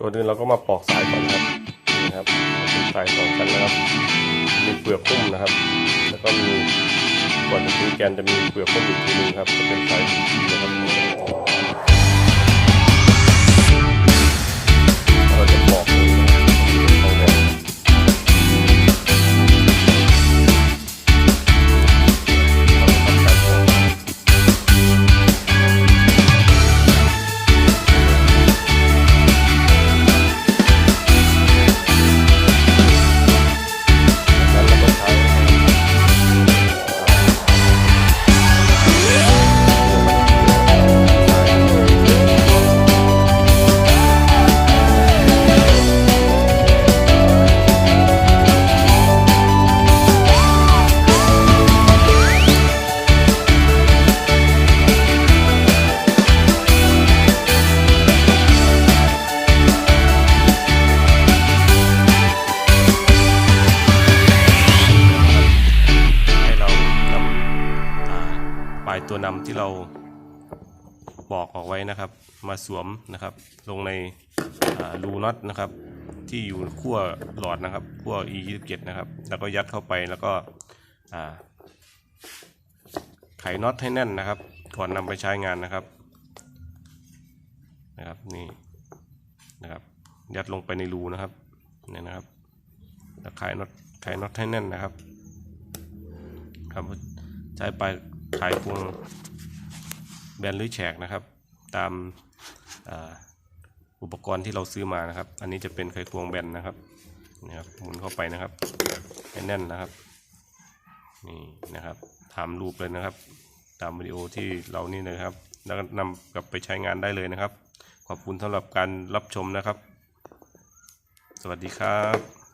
ก่อนอื่นเราก็มาปอกสายก่อนนะครับนะครับเป็นสายสองชั้นนะครับ มีเปลือกหุ้มนะครับ แล้วก็มีก่อนจะถึงแกนจะมีเปลือกหุ้มอีกทีนึงครับจะเป็นสายายตัวนำที่เราปอกออกไว้นะครับ มาสวมนะครับ ลงในรูน็อตนะครับ ที่อยู่ขั้วหลอดนะครับขั้ว e 2 7นะครับ แล้วก็ยัดเข้าไปแล้วก็ไขน็อตให้แน่นนะครับ ก่อนนำไปใช้งานนะครับนะครับนี่นะครับ ยัดลงไปในรูนะครับเนี่ยนะครับแล้วไขน็อตไขน็อตให้แน่นนะครับ ครับใช้ปลาย ไขควงแบนหรือแฉกนะครับ ตามอุปกรณ์ที่เราซื้อมานะครับ อันนี้จะเป็นไขควงแบนนะครับนะครับหมุนเข้าไปนะครับให้แน่นนะครับนี่นะครับทำรูปเลยนะครับ ตามวิดีโอที่เรานี่นะครับ แล้วก็นำกลับไปใช้งานได้เลยนะครับ ขอบคุณสำหรับการรับชมนะครับ สวัสดีครับ